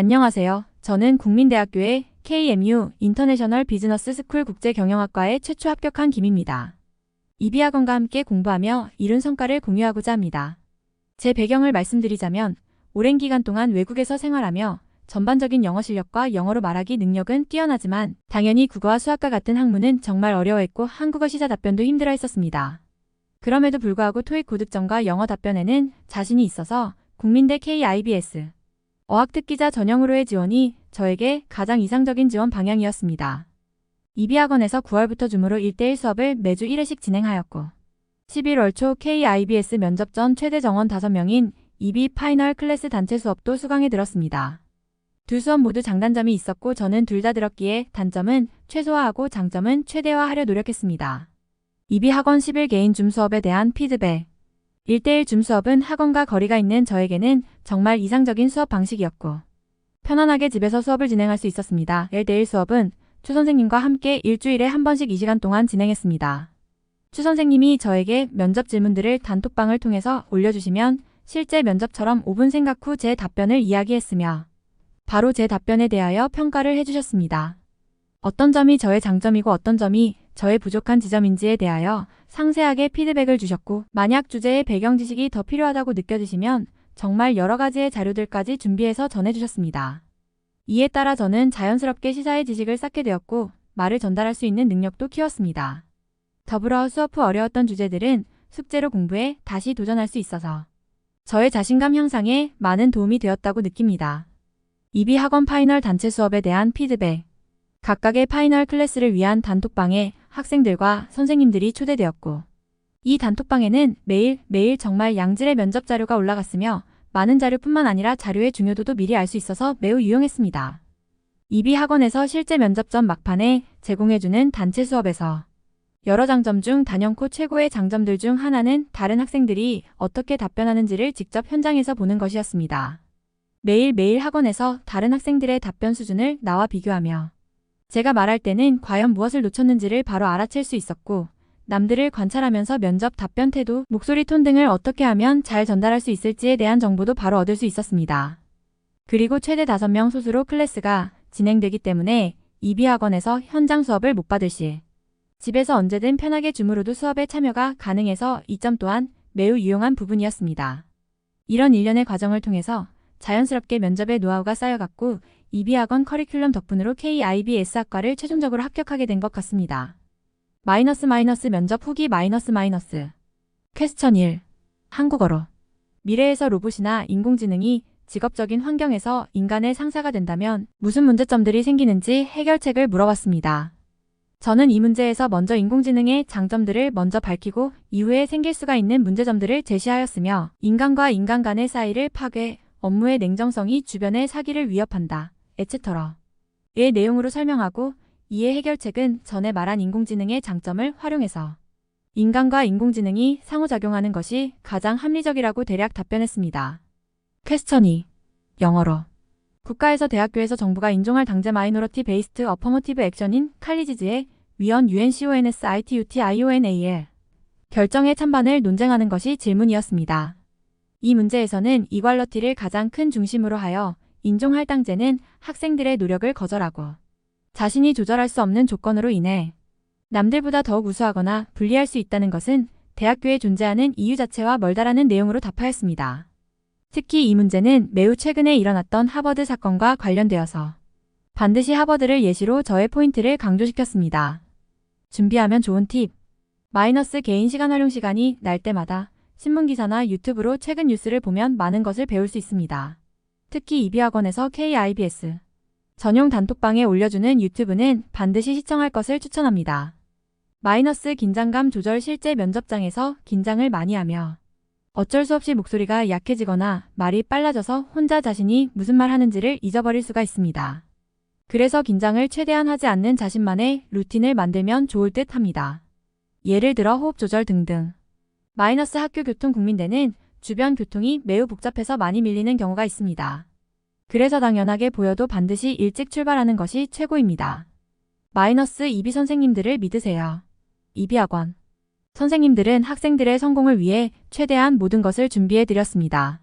안녕하세요. 저는 국민대학교의 KMU 인터내셔널 비즈너스 스쿨 국제경영학과에 최초 합격한 김입니다. 이비학원과 함께 공부하며 이룬 성과를 공유하고자 합니다. 제 배경을 말씀드리자면 오랜 기간 동안 외국에서 생활하며 전반적인 영어 실력과 영어로 말하기 능력은 뛰어나지만 당연히 국어와 수학과 같은 학문은 정말 어려워했고 한국어 시사 답변도 힘들어 했었습니다. 그럼에도 불구하고 토익 고득점과 영어 답변에는 자신이 있어서 국민대 KIBS 어학특기자 전형으로의 지원이 저에게 가장 이상적인 지원 방향이었습니다. 이비학원에서 9월부터 줌으로 1대1 수업을 매주 1회씩 진행하였고 11월 초 KIBS 면접 전 최대 정원 5명인 이비 파이널 클래스 단체 수업도 수강해 들었습니다. 두 수업 모두 장단점이 있었고 저는 둘 다 들었기에 단점은 최소화하고 장점은 최대화하려 노력했습니다. 이비 학원 10일 개인 줌 수업에 대한 피드백 1대1 줌 수업은 학원과 거리가 있는 저에게는 정말 이상적인 수업 방식이었고 편안하게 집에서 수업을 진행할 수 있었습니다. 1대1 수업은 추 선생님과 함께 일주일에 한 번씩 2시간 동안 진행했습니다. 추 선생님이 저에게 면접 질문들을 단톡방을 통해서 올려주시면 실제 면접처럼 5분 생각 후 제 답변을 이야기했으며 바로 제 답변에 대하여 평가를 해주셨습니다. 어떤 점이 저의 장점이고 어떤 점이 저의 부족한 지점인지에 대하여 상세하게 피드백을 주셨고 만약 주제의 배경 지식이 더 필요하다고 느껴지시면 정말 여러 가지의 자료들까지 준비해서 전해주셨습니다. 이에 따라 저는 자연스럽게 시사의 지식을 쌓게 되었고 말을 전달할 수 있는 능력도 키웠습니다. 더불어 수업 후 어려웠던 주제들은 숙제로 공부해 다시 도전할 수 있어서 저의 자신감 향상에 많은 도움이 되었다고 느낍니다. 이비 학원 파이널 단체 수업에 대한 피드백 각각의 파이널 클래스를 위한 단톡방에 학생들과 선생님들이 초대되었고 이 단톡방에는 매일 매일 정말 양질의 면접 자료가 올라갔으며 많은 자료뿐만 아니라 자료의 중요도도 미리 알 수 있어서 매우 유용했습니다. 이비 학원에서 실제 면접 전 막판에 제공해주는 단체 수업에서 여러 장점 중 단연코 최고의 장점들 중 하나는 다른 학생들이 어떻게 답변하는지를 직접 현장에서 보는 것이었습니다. 매일매일 학원에서 다른 학생들의 답변 수준을 나와 비교하며 제가 말할 때는 과연 무엇을 놓쳤는지를 바로 알아챌 수 있었고 남들을 관찰하면서 면접 답변 태도, 목소리 톤 등을 어떻게 하면 잘 전달할 수 있을지에 대한 정보도 바로 얻을 수 있었습니다. 그리고 최대 5명 소수로 클래스가 진행되기 때문에 이비 학원에서 현장 수업을 못 받을 시 집에서 언제든 편하게 줌으로도 수업에 참여가 가능해서 이 점 또한 매우 유용한 부분이었습니다. 이런 일련의 과정을 통해서 자연스럽게 면접의 노하우가 쌓여갔고 이비학원 커리큘럼 덕분으로 KIBS 학과를 최종적으로 합격하게 된 것 같습니다. 마이너스 마이너스 면접 후기 마이너스 마이너스 퀘스천 1 한국어로 미래에서 로봇이나 인공지능이 직업적인 환경에서 인간의 상사가 된다면 무슨 문제점들이 생기는지 해결책을 물어봤습니다. 저는 이 문제에서 먼저 인공지능의 장점들을 먼저 밝히고 이후에 생길 수가 있는 문제점들을 제시하였으며 인간과 인간 간의 사이를 파괴, 업무의 냉정성이 주변의 사기를 위협한다. 에치터러. 의 내용으로 설명하고 이에 해결책은 전에 말한 인공지능의 장점을 활용해서 인간과 인공지능이 상호작용하는 것이 가장 합리적이라고 대략 답변했습니다. 퀘스천 2. 영어로. 국가에서 대학교에서 정부가 인정할 당제 마이너러티 베이스트 어퍼머티브 액션인 칼리지즈의 위원 UNCONS ITUT IONAL 결정의 찬반을 논쟁하는 것이 질문이었습니다. 이 문제에서는 이괄러티를 가장 큰 중심으로 하여 인종할 당제는 학생들의 노력을 거절하고 자신이 조절할 수 없는 조건으로 인해 남들보다 더욱 우수하거나 불리할 수 있다는 것은 대학교에 존재하는 이유 자체와 멀다라는 내용으로 답하였습니다. 특히 이 문제는 매우 최근에 일어났던 하버드 사건과 관련되어서 반드시 하버드를 예시로 저의 포인트를 강조시켰습니다. 준비하면 좋은 팁. 마이너스 개인 시간 활용 시간이 날 때마다 신문기사나 유튜브로 최근 뉴스를 보면 많은 것을 배울 수 있습니다. 특히 이비학원에서 KIBS 전용 단톡방에 올려주는 유튜브는 반드시 시청할 것을 추천합니다. 마이너스 긴장감 조절 실제 면접장에서 긴장을 많이 하며 어쩔 수 없이 목소리가 약해지거나 말이 빨라져서 혼자 자신이 무슨 말 하는지를 잊어버릴 수가 있습니다. 그래서 긴장을 최대한 하지 않는 자신만의 루틴을 만들면 좋을 듯 합니다. 예를 들어 호흡 조절 등등. 마이너스 학교 교통 국민대는 주변 교통이 매우 복잡해서 많이 밀리는 경우가 있습니다. 그래서 당연하게 보여도 반드시 일찍 출발하는 것이 최고입니다. 마이너스 이비 선생님들을 믿으세요. 이비학원. 선생님들은 학생들의 성공을 위해 최대한 모든 것을 준비해 드렸습니다.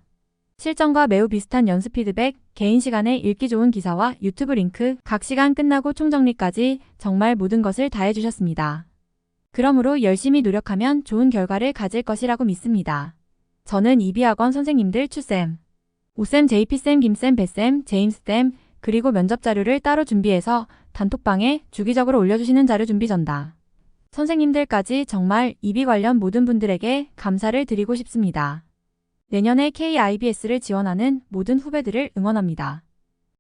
실전과 매우 비슷한 연습 피드백, 개인 시간에 읽기 좋은 기사와 유튜브 링크, 각 시간 끝나고 총정리까지 정말 모든 것을 다 해주셨습니다. 그러므로 열심히 노력하면 좋은 결과를 가질 것이라고 믿습니다. 저는 이비학원 선생님들 추쌤, 오쌤, JP쌤, 김쌤, 배쌤, 제임스쌤, 그리고 면접 자료를 따로 준비해서 단톡방에 주기적으로 올려주시는 자료 준비 전다. 선생님들까지 정말 이비 관련 모든 분들에게 감사를 드리고 싶습니다. 내년에 KIBS를 지원하는 모든 후배들을 응원합니다.